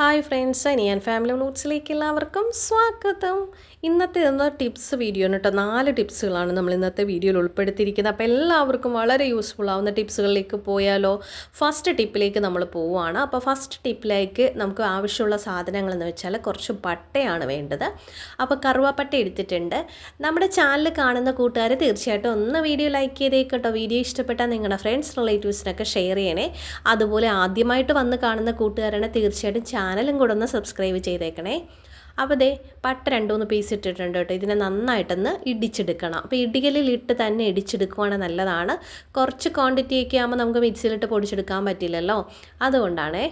Hi friends ഞാൻ family വ്ളോഗ്സിലേക്ക് എല്ലാവർക്കും സ്വാഗതം. ഇന്നത്തെ എന്ന ടിപ്സ് വീഡിയോ ആണ് കേട്ടോ നാല് ടിപ്സുകളാണ് നമ്മൾ ഇന്നത്തെ വീഡിയോയിൽ ഉൾപ്പെടുത്തിയിരിക്കുന്നത്. അപ്പോൾ എല്ലാവർക്കും വളരെ യൂസ്ഫുൾ ആവുന്ന ടിപ്സുകളിലേക്ക് പോയാലോ? ഫസ്റ്റ് ടിപ്പിലേക്ക് നമ്മൾ പോവുകയാണ്. അപ്പോൾ ഫസ്റ്റ് ടിപ്പിലേക്ക് നമുക്ക് ആവശ്യമുള്ള സാധനങ്ങൾ എന്ന് വെച്ചാൽ കുറച്ച് പട്ടയാണ് വേണ്ടത്. അപ്പോൾ കറുവാപ്പട്ട എടുത്തിട്ടുണ്ട്. നമ്മുടെ ചാനൽ കാണുന്ന കൂട്ടുകാർ തീർച്ചയായിട്ടും ഒന്ന് വീഡിയോ ലൈക്ക് ചെയ്തേക്കട്ടോ. വീഡിയോ ഇഷ്ടപ്പെട്ടാൽ നിങ്ങളുടെ ഫ്രണ്ട്സ് റിലേറ്റീവ്സിനൊക്കെ ഷെയർ ചെയ്യണേ. അതുപോലെ ആദ്യമായിട്ട് വന്ന് കാണുന്ന കൂട്ടുകാരാണ് തീർച്ചയായിട്ടും ചാനലും കൂടെ ഒന്ന് സബ്സ്ക്രൈബ് ചെയ്തേക്കണേ. അപ്പോൾ ദേ പട്ട രണ്ട് മൂന്ന് പീസ് ഇട്ടിട്ടുണ്ട് കേട്ടോ. ഇതിനെ നന്നായിട്ടൊന്ന് ഇടിച്ചെടുക്കണം. അപ്പോൾ ഇടികലിൽ ഇട്ട് തന്നെ ഇടിച്ചെടുക്കുവാണെങ്കിൽ നല്ലതാണ്. കുറച്ച് ക്വാണ്ടിറ്റിയൊക്കെ ആകുമ്പോൾ നമുക്ക് മിക്സിയിലിട്ട് പൊടിച്ചെടുക്കാൻ പറ്റില്ലല്ലോ. അതുകൊണ്ടാണേ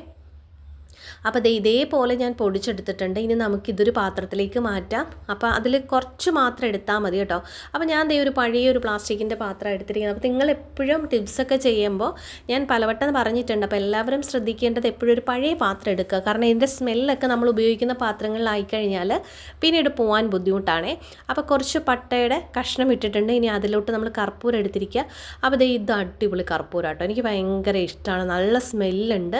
അപ്പോൾ ദേ ഇതേപോലെ ഞാൻ പൊടിച്ചെടുത്തിട്ടുണ്ട്. ഇനി നമുക്കിതൊരു പാത്രത്തിലേക്ക് മാറ്റാം. അപ്പോൾ അതിൽ കുറച്ച് മാത്രം എടുത്താൽ മതി കേട്ടോ. അപ്പോൾ ഞാൻ ദേ ഒരു പഴയ ഒരു പ്ലാസ്റ്റിക്കിന്റെ പാത്രം എടുത്തിരിക്കുന്നത്. അപ്പോൾ നിങ്ങൾ എപ്പോഴും ടിപ്സൊക്കെ ചെയ്യുമ്പോൾ ഞാൻ പലവട്ടം പറഞ്ഞിട്ടുണ്ട്. അപ്പോൾ എല്ലാവരും ശ്രദ്ധിക്കേണ്ടത് എപ്പോഴും ഒരു പഴയ പാത്രം എടുക്കുക. കാരണം ഇതിന്റെ സ്മെല്ലൊക്കെ നമ്മൾ ഉപയോഗിക്കുന്ന പാത്രങ്ങളിലായി കഴിഞ്ഞാൽ പിന്നീട് പോകാൻ ബുദ്ധിമുട്ടാണേ. അപ്പോൾ കുറച്ച് പട്ടയുടെ കഷ്ണം ഇട്ടിട്ടുണ്ട്. ഇനി അതിലോട്ട് നമ്മൾ കർപ്പൂരം എടുത്തിരിക്കുക. അപ്പോൾ ദേ ഇത് അടിപൊളി കർപ്പൂരം കേട്ടോ എനിക്ക് ഭയങ്കര ഇഷ്ടമാണ്. നല്ല സ്മെല്ലുണ്ട്.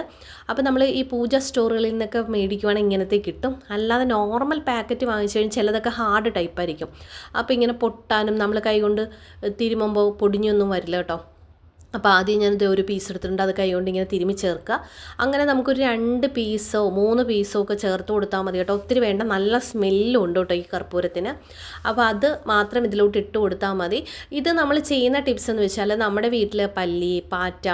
അപ്പോൾ നമ്മൾ ഈ പൂജ സ്റ്റോറുകളിൽ നിന്നൊക്കെ മേടിക്കുവാണെങ്കിൽ ഇങ്ങനത്തെ കിട്ടും. അല്ലാതെ നോർമൽ പാക്കറ്റ് വാങ്ങിച്ചു കഴിഞ്ഞാൽ ചിലതൊക്കെ ഹാർഡ് ടൈപ്പായിരിക്കും അപ്പോൾ ഇങ്ങനെ പൊട്ടാനും നമ്മൾ കൈകൊണ്ട് തിരുമുമ്പോൾ പൊടിഞ്ഞൊന്നും വരില്ല കേട്ടോ. അപ്പോൾ ആദ്യം ഞാനിത് ഒരു പീസ് എടുത്തിട്ടുണ്ട്. അത് കൈകൊണ്ട് ഇങ്ങനെ തിരുമ്മി ചേർക്കുക. അങ്ങനെ നമുക്കൊരു രണ്ട് പീസോ മൂന്ന് പീസോ ഒക്കെ ചേർത്ത് കൊടുത്താൽ മതി കേട്ടോ. ഒത്തിരി വേണ്ട. നല്ല സ്മെല്ലും ഉണ്ട് കേട്ടോ ഈ കർപ്പൂരത്തിന്. അപ്പോൾ അത് മാത്രം ഇതിലോട്ട് ഇട്ട് കൊടുത്താൽ മതി. ഇത് നമ്മൾ ചെയ്യുന്ന ടിപ്സ് എന്ന് വെച്ചാൽ നമ്മുടെ വീട്ടിൽ പല്ലി പാറ്റ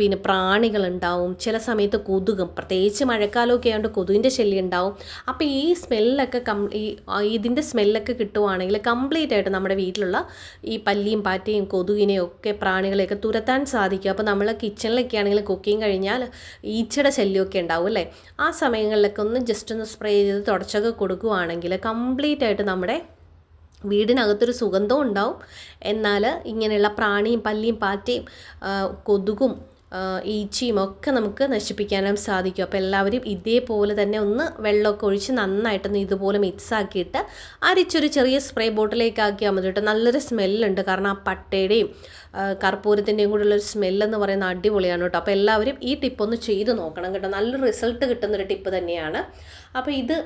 പിന്നെ പ്രാണികളുണ്ടാവും ചില സമയത്ത് കൊതുകും. പ്രത്യേകിച്ച് മഴക്കാലമൊക്കെ ആയതുകൊണ്ട് കൊതുകിന്റെ ശല്യം ഉണ്ടാവും. അപ്പോൾ ഈ സ്മെല്ലൊക്കെ കം ഈ ഇതിന്റെ സ്മെല്ലൊക്കെ കിട്ടുവാണെങ്കിൽ കംപ്ലീറ്റ് ആയിട്ട് നമ്മുടെ വീട്ടിലുള്ള ഈ പല്ലിയും പാറ്റയും കൊതുകിനെയും ഒക്കെ പ്രാണികളെ ഒക്കെ തുരത്താൻ സാധിക്കും. അപ്പോൾ നമ്മൾ കിച്ചണിലൊക്കെ ആണെങ്കിൽ കുക്കിംഗ് കഴിഞ്ഞാൽ ഈച്ചയുടെ ശല്യമൊക്കെ ഉണ്ടാവും അല്ലേ? ആ സമയങ്ങളിലൊക്കെ ഒന്ന് ജസ്റ്റ് ഒന്ന് സ്പ്രേ ചെയ്ത് തുടച്ചൊക്കെ കൊടുക്കുകയാണെങ്കിൽ കംപ്ലീറ്റ് ആയിട്ട് നമ്മുടെ വീടിനകത്തൊരു സുഗന്ധവും ഉണ്ടാവും. എന്നാൽ ഇങ്ങനെയുള്ള പ്രാണിയും പല്ലിയും പാറ്റയും കൊതുകും ഈച്ചയും ഒക്കെ നമുക്ക് നശിപ്പിക്കാനും സാധിക്കും. അപ്പോൾ എല്ലാവരും ഇതേപോലെ തന്നെ ഒന്ന് വെള്ളമൊക്കെ ഒഴിച്ച് നന്നായിട്ടൊന്ന് ഇതുപോലെ മിക്സ് ആക്കിയിട്ട് അരിച്ചൊരു ചെറിയ സ്പ്രേ ബോട്ടിലേക്ക് ആക്കിയാൽ മതി കേട്ടോ. നല്ലൊരു സ്മെല്ലുണ്ട് കാരണം ആ പട്ടയുടെയും കർപ്പൂരത്തിന്റെയും കൂടെ ഉള്ളൊരു സ്മെല്ലെന്ന് പറയുന്ന അടിപൊളിയാണ് കേട്ടോ. അപ്പോൾ എല്ലാവരും ഈ ടിപ്പ് ഒന്ന് ചെയ്ത് നോക്കണം കേട്ടോ. നല്ല റിസൾട്ട് കിട്ടുന്നൊരു ടിപ്പ് തന്നെയാണ്. അപ്പോൾ ഇത്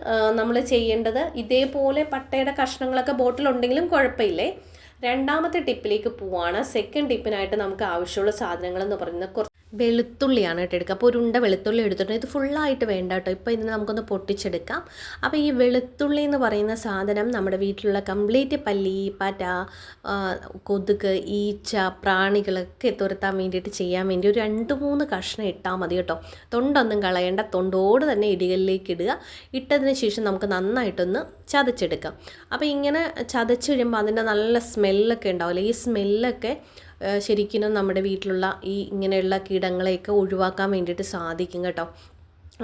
നമ്മൾ ചെയ്യേണ്ടത് ഇതേപോലെ പട്ടയുടെ കഷ്ണങ്ങളൊക്കെ ബോട്ടിലുണ്ടെങ്കിലും കുഴപ്പമില്ലേ? രണ്ടാമത്തെ ടിപ്പിലേക്ക് പോവാണ്. സെക്കൻഡ് ടിപ്പിനായിട്ട് നമുക്ക് ആവശ്യമുള്ള സാധനങ്ങൾ എന്ന് പറയുന്നത് വെളുത്തുള്ളിയാണ് കേട്ടോ എടുക്കുക. അപ്പോൾ ഒരു ഉണ്ട വെളുത്തുള്ളി എടുത്തിട്ട് ഇത് ഫുള്ളായിട്ട് വേണ്ട കേട്ടോ. ഇപ്പോൾ ഇതിന് നമുക്കൊന്ന് പൊട്ടിച്ചെടുക്കാം. അപ്പോൾ ഈ വെളുത്തുള്ളി എന്ന് പറയുന്ന സാധനം നമ്മുടെ വീട്ടിലുള്ള കംപ്ലീറ്റ് പല്ലി പാറ്റ കൊതുക് ഈച്ച പ്രാണികളൊക്കെ തുരത്താൻ വേണ്ടിയിട്ട് ചെയ്യാൻ വേണ്ടി ഒരു രണ്ട് മൂന്ന് കഷ്ണം ഇട്ടാൽ മതി കേട്ടോ. തൊണ്ടൊന്നും കളയേണ്ട. തൊണ്ടോട് തന്നെ ഇടികളിലേക്ക് ഇടുക. ഇട്ടതിന് ശേഷം നമുക്ക് നന്നായിട്ടൊന്ന് ചതച്ചെടുക്കാം. അപ്പോൾ ഇങ്ങനെ ചതച്ച് കഴിയുമ്പോൾ അതിന്റെ നല്ല സ്മെല്ലൊക്കെ ഉണ്ടാവില്ല? ഈ സ്മെല്ലൊക്കെ ശരിക്കും നമ്മുടെ വീട്ടിലുള്ള ഈ ഇങ്ങനെയുള്ള കീടങ്ങളെയൊക്കെ ഒഴിവാക്കാൻ വേണ്ടിയിട്ട് സാധിക്കും കേട്ടോ.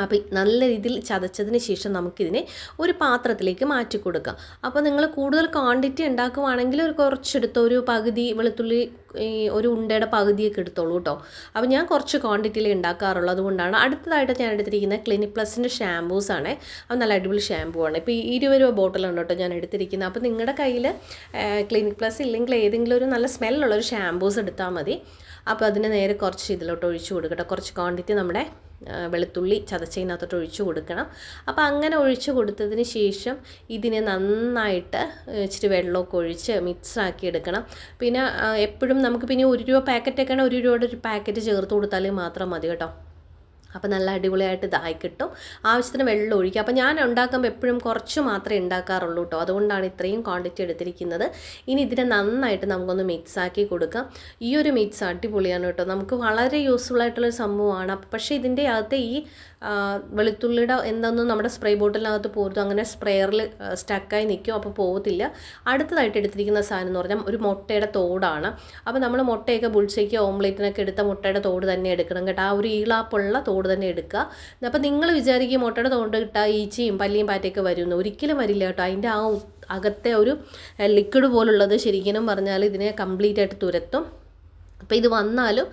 അപ്പോൾ നല്ല രീതിയിൽ ചതച്ചതിന് ശേഷം നമുക്കിതിനെ ഒരു പാത്രത്തിലേക്ക് മാറ്റി കൊടുക്കാം. അപ്പോൾ നിങ്ങൾ കൂടുതൽ ക്വാണ്ടിറ്റി ഉണ്ടാക്കുവാണെങ്കിൽ ഒരു കുറച്ചെടുത്ത് ഒരു പകുതി വെളുത്തുള്ളി ഈ ഒരു ഉണ്ടയുടെ പകുതിയൊക്കെ എടുത്തോളൂ കേട്ടോ. അപ്പോൾ ഞാൻ കുറച്ച് ക്വാണ്ടിറ്റിയിൽ ഉണ്ടാക്കാറുള്ളൂ. അതുകൊണ്ടാണ് അടുത്തതായിട്ട് ഞാൻ എടുത്തിരിക്കുന്നത് ക്ലിനിക് പ്ലസിന്റെ ഷാമ്പൂസ് ആണ്. അത് നല്ല അടിപൊളി ഷാമ്പൂ ആണ്. ഇപ്പോൾ ഈ ഇരുപത് രൂപ ബോട്ടിലാണ് കേട്ടോ ഞാൻ എടുത്തിരിക്കുന്നത്. അപ്പോൾ നിങ്ങളുടെ കയ്യിൽ ക്ലിനിക് പ്ലസ് ഇല്ലെങ്കിൽ ഏതെങ്കിലും ഒരു നല്ല സ്മെല്ലുള്ള ഒരു ഷാമ്പൂസ് എടുത്താൽ മതി. അപ്പോൾ അതിന് നേരെ കുറച്ച് ഇതിലോട്ട് ഒഴിച്ചു കൊടുക്കട്ടെ. കുറച്ച് ക്വാണ്ടിറ്റി നമ്മുടെ വെളുത്തുള്ളി ചതച്ചതിനകത്തോട്ട് ഒഴിച്ചു കൊടുക്കണം. അപ്പോൾ അങ്ങനെ ഒഴിച്ചു കൊടുത്തതിന് ശേഷം ഇതിനെ നന്നായിട്ട് ഇച്ചിരി വെള്ളമൊക്കെ ഒഴിച്ച് മിക്സാക്കി എടുക്കണം. പിന്നെ എപ്പോഴും നമുക്ക് പിന്നെ ഒരു രൂപ പാക്കറ്റൊക്കെയാണ് ഒരു രൂപയുടെ ഒരു പാക്കറ്റ് ചേർത്ത് കൊടുത്താൽ മാത്രം മതി കേട്ടോ. അപ്പോൾ നല്ല അടിപൊളിയായിട്ട് ഇതായി കിട്ടും. ആവശ്യത്തിന് വെള്ളം ഒഴിക്കുക. അപ്പോൾ ഞാൻ ഉണ്ടാക്കുമ്പോൾ എപ്പോഴും കുറച്ച് മാത്രമേ ഉണ്ടാക്കാറുള്ളൂ കേട്ടോ. അതുകൊണ്ടാണ് ഇത്രയും ക്വാണ്ടിറ്റി എടുത്തിരിക്കുന്നത്. ഇനി ഇതിനെ നന്നായിട്ട് നമുക്കൊന്ന് മിക്സ് ആക്കി കൊടുക്കാം. ഈ ഒരു മിക്സ് അടിപൊളിയാണ് കേട്ടോ. നമുക്ക് വളരെ യൂസ്ഫുൾ ആയിട്ടുള്ളൊരു സംഭവമാണ്. പക്ഷേ ഇതിന്റെ അകത്ത് ഈ വെളുത്തുള്ളിയുടെ എന്തൊന്നും നമ്മുടെ സ്പ്രേ ബോട്ടിലിനകത്ത് പോരുന്നു അങ്ങനെ സ്പ്രെയറിൽ സ്റ്റക്കായി നിൽക്കും. അപ്പോൾ പോകത്തില്ല. അടുത്തതായിട്ട് എടുത്തിരിക്കുന്ന സാധനം എന്ന് പറഞ്ഞാൽ ഒരു മുട്ടയുടെ തോടാണ്. അപ്പോൾ നമ്മൾ മുട്ടയൊക്കെ ബുൾസയ്ക്ക് ഓംലേറ്റിനൊക്കെ എടുത്ത മുട്ടയുടെ തോട് തന്നെ എടുക്കണം കേട്ടോ. ആ ഒരു ഈളാപ്പുള്ള തോട് തന്നെ എടുക്കുക. അപ്പോൾ നിങ്ങൾ വിചാരിക്കും മുട്ടയുടെ തോട് കിട്ടാ ഈച്ചയും പല്ലിയും പാറ്റയൊക്കെ വരുമെന്ന് ഒരിക്കലും വരില്ല കേട്ടോ. അതിന്റെ ആ അകത്തെ ഒരു ലിക്വിഡ് പോലുള്ളത് ശരിക്കും പറഞ്ഞാൽ ഇതിനെ കംപ്ലീറ്റ് ആയിട്ട് തുരത്തും. അപ്പോൾ ഇത് വന്നാലും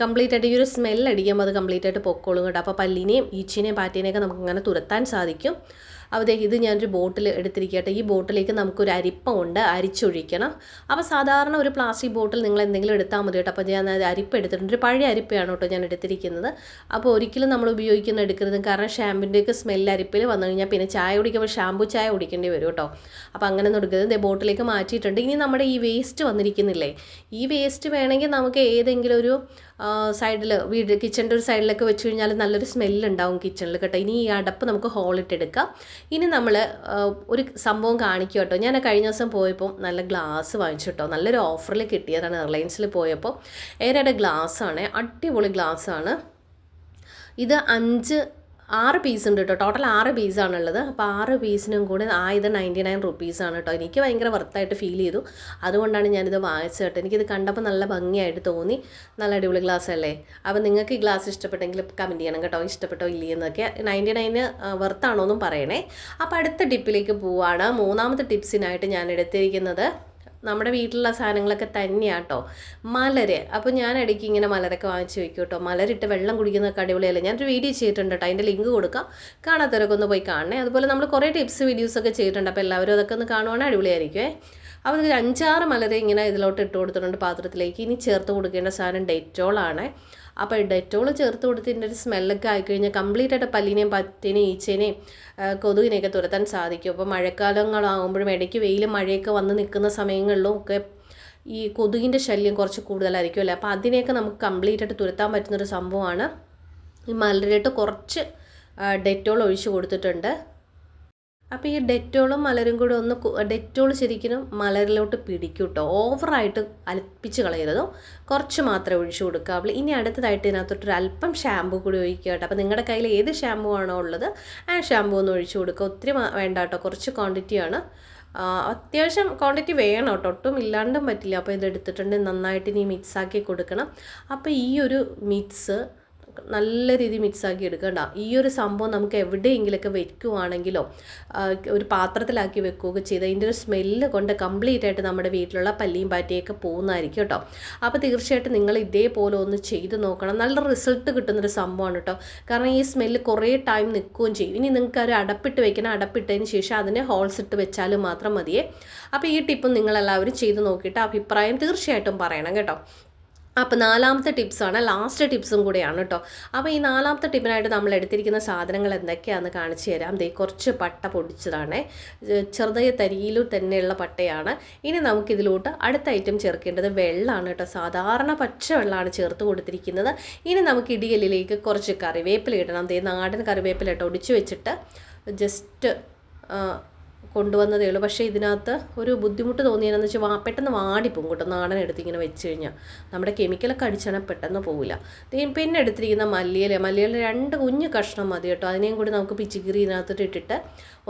കംപ്ലീറ്റ് ആയിട്ട് ഈ ഒരു സ്മെല്ല് അടിക്കുമ്പോൾ അത് കംപ്ലീറ്റ് ആയിട്ട് പൊക്കോളും കേട്ടോ. അപ്പോൾ പല്ലിനെയും ഈച്ചിനെയും പാറ്റേനെയൊക്കെ നമുക്ക് അങ്ങനെ തുരത്താൻ സാധിക്കും. അപ്പോൾ ഇത് ഞാനൊരു ബോട്ടിൽ എടുത്തിരിക്കട്ടെ. ഈ ബോട്ടിലേക്ക് നമുക്കൊരു അരിപ്പമുണ്ട്. അരിച്ചൊഴിക്കണം. അപ്പോൾ സാധാരണ ഒരു പ്ലാസ്റ്റിക് ബോട്ടിൽ നിങ്ങൾ എന്തെങ്കിലും എടുത്താൽ മതി കേട്ടോ. അപ്പോൾ ഞാൻ അരിപ്പ് എടുത്തിട്ടുണ്ട്. ഒരു പഴയ അരിപ്പയാണ് കേട്ടോ ഞാൻ എടുത്തിരിക്കുന്നത്. അപ്പോൾ ഒരിക്കലും നമ്മൾ ഉപയോഗിക്കുന്ന എടുക്കരുത് കാരണം ഷാമ്പിന്റെയൊക്കെ സ്മെല്ല് അരിപ്പിൽ വന്നു കഴിഞ്ഞാൽ പിന്നെ ചായ കുടിക്കുമ്പോൾ ഷാമ്പു ചായ കുടിക്കേണ്ടി വരും കേട്ടോ. അപ്പോൾ അങ്ങനെ ഒന്നും എടുക്കരുത് ബോട്ടിലേക്ക് മാറ്റിയിട്ടുണ്ട്. ഇനി നമ്മുടെ ഈ വേസ്റ്റ് വന്നിരിക്കുന്നില്ലേ? ഈ വേസ്റ്റ് വേണമെങ്കിൽ നമുക്ക് ഏതെങ്കിലും ഒരു സൈഡിൽ വീട് കിച്ചന്റെ ഒരു സൈഡിലൊക്കെ വെച്ച് കഴിഞ്ഞാൽ നല്ലൊരു സ്മെല്ലുണ്ടാവും കിച്ചണിൽ കേട്ടോ. ഇനി ഈ അടപ്പ് നമുക്ക് ഹോളിട്ടെടുക്കാം ഇനി നമ്മൾ ഒരു സംഭവം കാണിക്കും കേട്ടോ. ഞാൻ കഴിഞ്ഞ ദിവസം പോയപ്പോൾ നല്ല ഗ്ലാസ് വാങ്ങിച്ചു കേട്ടോ. നല്ലൊരു ഓഫറിൽ കിട്ടിയതാണ് എയർലൈൻസിൽ പോയപ്പോൾ ഏരയുടെ ആണ് അടിപൊളി ഗ്ലാസ്സാണ്. ഇത് അഞ്ച് ആറ് പീസ് ഉണ്ട് കേട്ടോ ടോട്ടൽ ആറ് പീസാണുള്ളത് അപ്പോൾ ആറ് പീസിനും കൂടി ആയത് നയന്റി നയൻ റുപ്പീസാണ് കേട്ടോ എനിക്ക് ഭയങ്കര വർത്തായിട്ട് ഫീൽ ചെയ്തു. അതുകൊണ്ടാണ് ഞാനിത് വാങ്ങിച്ചത് കേട്ടോ എനിക്കിത് കണ്ടപ്പോൾ നല്ല ഭംഗിയായിട്ട് തോന്നി. നല്ല അടിപൊളി ഗ്ലാസ് അല്ലേ? അപ്പോൾ നിങ്ങൾക്ക് ഈ ഗ്ലാസ് ഇഷ്ടപ്പെട്ടെങ്കിൽ കമന്റ് ചെയ്യണം കേട്ടോ. ഇഷ്ടപ്പെട്ടോ ഇല്ലയെന്നൊക്കെ നയന്റി നയന് വർത്താണോ എന്നും പറയണേ. അപ്പോൾ അടുത്ത ടിപ്പിലേക്ക് പോവുകയാണ് മൂന്നാമത്തെ ടിപ്സിനായിട്ട് ഞാൻ എടുത്തിരിക്കുന്നത് നമ്മുടെ വീട്ടിലുള്ള സാധനങ്ങളൊക്കെ തന്നെയാണ് കേട്ടോ മലര്. അപ്പോൾ ഞാൻ ഇടയ്ക്ക് ഇങ്ങനെ മലരൊക്കെ വാങ്ങിച്ച് വെക്കും കേട്ടോ മലരിട്ട് വെള്ളം കുടിക്കുന്നതൊക്കെ അടിപൊളിയല്ലേ? ഞാനൊരു വീഡിയോ ചെയ്തിട്ടുണ്ട് കേട്ടോ അതിന്റെ ലിങ്ക് കൊടുക്കാം. കാണാത്തവരൊക്കെ ഒന്ന് പോയി കാണണേ. അതുപോലെ നമ്മൾ കുറേ ടിപ്സ് വീഡിയോസൊക്കെ ചെയ്തിട്ടുണ്ട്. അപ്പോൾ എല്ലാവരും അതൊക്കെ ഒന്ന് കാണുവാണെങ്കിൽ അടിപൊളിയായിരിക്കുമേ അപ്പോൾ അഞ്ചാറ് മലരെ ഇങ്ങനെ ഇതിലോട്ട് ഇട്ട് കൊടുത്തിട്ടുണ്ട് പാത്രത്തിലേക്ക്. ഇനി ചേർത്ത് കൊടുക്കേണ്ട സാധനം ഡെറ്റോളാണ്. അപ്പോൾ ഡെറ്റോൾ ചേർത്ത് കൊടുത്തതിന്റെ ഒരു സ്മെല്ലൊക്കെ ആയിക്കഴിഞ്ഞാൽ കംപ്ലീറ്റ് ആയിട്ട് പല്ലിനെയും പത്തിനെയും ഈച്ചേനെയും കൊതുകിനെയൊക്കെ തുരത്താൻ സാധിക്കും. അപ്പോൾ മഴക്കാലങ്ങളാകുമ്പോഴും ഇടയ്ക്ക് വെയിലും മഴയൊക്കെ വന്ന് നിൽക്കുന്ന സമയങ്ങളിലും ഒക്കെ ഈ കൊതുകിന്റെ ശല്യം കുറച്ച് കൂടുതലായിരിക്കും അല്ലേ? അപ്പോൾ അതിനെയൊക്കെ നമുക്ക് കംപ്ലീറ്റ് ആയിട്ട് തുരത്താൻ പറ്റുന്നൊരു സംഭവമാണ്. ഈ മലരിട്ട് കുറച്ച് ഡെറ്റോൾ ഒഴിച്ച് കൊടുത്തിട്ടുണ്ട്. അപ്പോൾ ഈ ഡെറ്റോളും മലരും കൂടെ ഒന്ന് ഡെറ്റോൾ ശരിക്കും മലരിലോട്ട് പിടിക്കും കേട്ടോ ഓവറായിട്ട് അൽപ്പിച്ച് കളയരുതോ. കുറച്ച് മാത്രമേ ഒഴിച്ചു കൊടുക്കാവുള്ളൂ. ഇനി അടുത്തതായിട്ട് ഇതിനകത്തോട്ടൊരു അല്പം ഷാമ്പു കൂടി ഒഴിക്കുക കേട്ടോ. അപ്പോൾ നിങ്ങളുടെ കയ്യിൽ ഏത് ഷാമ്പു ആണോ ഉള്ളത് ആ ഷാമ്പു ഒന്ന് ഒഴിച്ചു കൊടുക്കുക. ഒത്തിരി വേണ്ട കേട്ടോ. കുറച്ച് ക്വാണ്ടിറ്റിയാണ് അത്യാവശ്യം ക്വാണ്ടിറ്റി വേണം കേട്ടോ. ഒട്ടും ഇല്ലാണ്ടും പറ്റില്ല. അപ്പോൾ ഇത് എടുത്തിട്ടുണ്ടെങ്കിൽ നന്നായിട്ട് ഇനി മിക്സാക്കി കൊടുക്കണം. അപ്പോൾ ഈ ഒരു മിക്സ് നല്ല രീതിയിൽ മിക്സാക്കി എടുക്കണ്ട. ഈ ഒരു സംഭവം നമുക്ക് എവിടെയെങ്കിലൊക്കെ വെക്കുവാണെങ്കിലോ ഒരു പാത്രത്തിലാക്കി വെക്കുകയൊക്കെ ചെയ്ത് അതിന്റെ ഒരു സ്മെല്ല് കൊണ്ട് കംപ്ലീറ്റ് ആയിട്ട് നമ്മുടെ വീട്ടിലുള്ള പല്ലിയും പാറ്റിയൊക്കെ പോകുന്നതായിരിക്കും കേട്ടോ. അപ്പോൾ തീർച്ചയായിട്ടും നിങ്ങൾ ഇതേപോലെ ഒന്ന് ചെയ്ത് നോക്കണം. നല്ല റിസൾട്ട് കിട്ടുന്നൊരു സംഭവമാണ് കേട്ടോ. കാരണം ഈ സ്മെല്ല് കുറേ ടൈം നിൽക്കുകയും ചെയ്യും. ഇനി നിങ്ങൾക്ക് ഒരു അടപ്പിട്ട് വെക്കണം. അടപ്പിട്ടതിന് ശേഷം അതിനെ ഹോൾസ് ഇട്ട് വെച്ചാൽ മാത്രം മതിയേ. അപ്പോൾ ഈ ടിപ്പും നിങ്ങളെല്ലാവരും ചെയ്ത് നോക്കിയിട്ട് അഭിപ്രായം തീർച്ചയായിട്ടും പറയണം കേട്ടോ. അപ്പോൾ നാലാമത്തെ ടിപ്സാണ് ലാസ്റ്റ് ടിപ്സും കൂടെയാണ് കേട്ടോ അപ്പോൾ ഈ നാലാമത്തെ ടിപ്പിനായിട്ട് നമ്മൾ എടുത്തിരിക്കുന്ന സാധനങ്ങൾ എന്തൊക്കെയാണെന്ന് കാണിച്ചു തരാം. ദേ കുറച്ച് പട്ട പൊടിച്ചതാണ്. ചെറുതായ തരിയിലും തന്നെയുള്ള പട്ടയാണ്. ഇനി നമുക്കിതിലോട്ട് അടുത്ത ഐറ്റം ചേർക്കേണ്ടത് വെള്ളമാണ് കേട്ടോ സാധാരണ പച്ച വെള്ളമാണ് ചേർത്ത് കൊടുത്തിരിക്കുന്നത്. ഇനി നമുക്ക് ഇടിയലിലേക്ക് കുറച്ച് കറിവേപ്പില ഇടണം. ദേ നാടൻ കറിവേപ്പില ഇട്ട് ഒടിച്ചു വെച്ചിട്ട് ജസ്റ്റ് കൊണ്ടുവന്നതേ ഉള്ളൂ. പക്ഷേ ഇതിനകത്ത് ഒരു ബുദ്ധിമുട്ട് തോന്നിയതെന്ന് വെച്ചാൽ വാ പെട്ടെന്ന് വാടിപ്പോകും കേട്ടോ നാടൻ എടുത്ത് ഇങ്ങനെ വെച്ച് കഴിഞ്ഞാൽ നമ്മുടെ കെമിക്കലൊക്കെ അടിച്ചാൽ പെട്ടെന്ന് പോവില്ല. പിന്നെ എടുത്തിരിക്കുന്ന മല്ലിയില. മല്ലിയില രണ്ട് കുഞ്ഞ് കഷ്ണം മതി കേട്ടോ. അതിനെയും കൂടി നമുക്ക് പിച്ചിക്കിറി ഇതിനകത്തോട്ട് ഇട്ടിട്ട്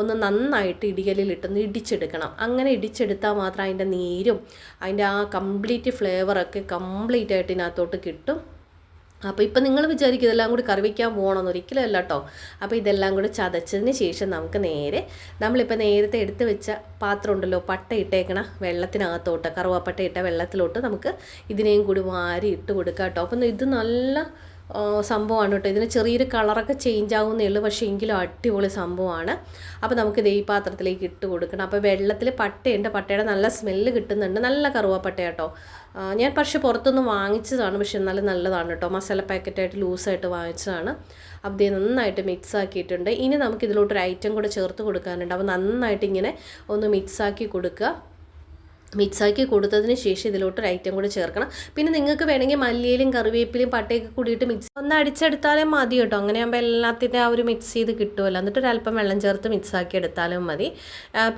ഒന്ന് നന്നായിട്ട് ഇടികലിലിട്ടൊന്ന് ഇടിച്ചെടുക്കണം. അങ്ങനെ ഇടിച്ചെടുത്താൽ മാത്രം അതിന്റെ നീരും അതിന്റെ ആ കംപ്ലീറ്റ് ഫ്ലേവറൊക്കെ കംപ്ലീറ്റ് ആയിട്ട് ഇതിനകത്തോട്ട് കിട്ടും. അപ്പോൾ ഇപ്പം നിങ്ങൾ വിചാരിക്കും ഇതെല്ലാം കൂടി കറി വയ്ക്കാൻ പോകണമെന്ന് ഒരിക്കലും അല്ല കേട്ടോ അപ്പോൾ ഇതെല്ലാം കൂടി ചതച്ചതിന് ശേഷം നമുക്ക് നേരെ നമ്മളിപ്പോൾ നേരത്തെ എടുത്ത് വെച്ച പാത്രം ഉണ്ടല്ലോ പട്ട ഇട്ടേക്കണ വെള്ളത്തിനകത്തോട്ട് കറുവാപ്പട്ട ഇട്ട വെള്ളത്തിലോട്ട് നമുക്ക് ഇതിനെയും കൂടി വാരി ഇട്ട് കൊടുക്കാം കേട്ടോ അപ്പം ഇത് നല്ല സംഭവമാണ് കേട്ടോ. ഇതിന് ചെറിയൊരു കളറൊക്കെ ചേഞ്ച് ആകുന്നേ ഉള്ളൂ. പക്ഷേ എങ്കിലും അടിപൊളി സംഭവമാണ്. അപ്പോൾ നമുക്ക് ഈ പാത്രത്തിലേക്ക് ഇട്ട് കൊടുക്കണം. അപ്പോൾ വെള്ളത്തിൽ പട്ടയുണ്ട്. പട്ടയുടെ നല്ല സ്മെല്ല് കിട്ടുന്നുണ്ട്. നല്ല കറുവാപ്പട്ട കേട്ടോ. ഞാൻ പക്ഷേ പുറത്തുനിന്ന് വാങ്ങിച്ചതാണ്. പക്ഷേ എന്നാലും നല്ലതാണ് കേട്ടോ. മസാല പാക്കറ്റായിട്ട് ലൂസായിട്ട് വാങ്ങിച്ചതാണ്. അപ്പോൾ ഇത് നന്നായിട്ട് മിക്സ് ആക്കിയിട്ടുണ്ട്. ഇനി നമുക്ക് ഇതിലോട്ടൊരു ഐറ്റം കൂടെ ചേർത്ത് കൊടുക്കാനുണ്ട്. അപ്പോൾ നന്നായിട്ട് ഇങ്ങനെ ഒന്ന് മിക്സ് ആക്കി കൊടുക്കുക. മിക്സാക്കി കൊടുത്തതിന് ശേഷം ഇതിലോട്ട് ഒരു ഐറ്റം കൂടി ചേർക്കണം. പിന്നെ നിങ്ങൾക്ക് വേണമെങ്കിൽ മല്ലിയിലും കറിവേപ്പിലും പട്ടയൊക്കെ കൂടിയിട്ട് മിക്സ് ഒന്ന് അടിച്ചെടുത്താലും മതി കേട്ടോ. അങ്ങനെ ആകുമ്പോൾ എല്ലാത്തിന്റെ ആ ഒരു മിക്സ് ചെയ്ത് കിട്ടുമല്ലോ എന്നിട്ട് ഒരു അല്പം വെള്ളം ചേർത്ത് മിക്സാക്കി എടുത്താലും മതി.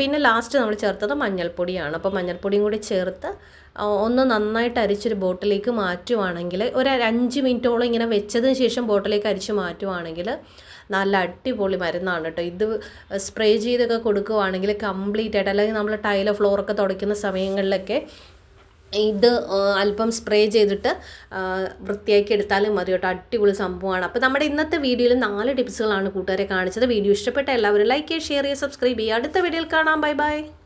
പിന്നെ ലാസ്റ്റ് നമ്മൾ ചേർത്തത് മഞ്ഞൾപ്പൊടിയാണ്. അപ്പോൾ മഞ്ഞൾപ്പൊടിയും കൂടി ചേർത്ത് ഒന്ന് നന്നായിട്ട് അരിച്ചൊരു ബോട്ടിലേക്ക് മാറ്റുവാണെങ്കിൽ ഒരു അഞ്ച് മിനിറ്റോളം ഇങ്ങനെ വെച്ചതിന് ശേഷം ബോട്ടിലേക്ക് അരിച്ച് മാറ്റുവാണെങ്കിൽ നല്ല അടിപൊളി മരുന്നാണ് കേട്ടോ. ഇത് സ്പ്രേ ചെയ്തൊക്കെ കൊടുക്കുവാണെങ്കിൽ കംപ്ലീറ്റ് ആയിട്ട് അല്ലെങ്കിൽ നമ്മൾ ടൈലോ ഫ്ലോറൊക്കെ തുടയ്ക്കുന്ന സമയങ്ങളിലൊക്കെ ഇത് അല്പം സ്പ്രേ ചെയ്തിട്ട് വൃത്തിയാക്കി എടുത്താലും മതി കേട്ടോ. അടിപൊളി സംഭവമാണ്. അപ്പോൾ നമ്മുടെ ഇന്നത്തെ വീഡിയോയിൽ നാല് ടിപ്സുകളാണ് കൂട്ടുകാരെ കാണിച്ചത്. വീഡിയോ ഇഷ്ടപ്പെട്ട എല്ലാവരും ലൈക്ക് ചെയ്യുക ഷെയർ ചെയ്യുക. സബ്സ്ക്രൈബ് ചെയ്യുക അടുത്ത വീഡിയോയിൽ കാണാം. Bye bye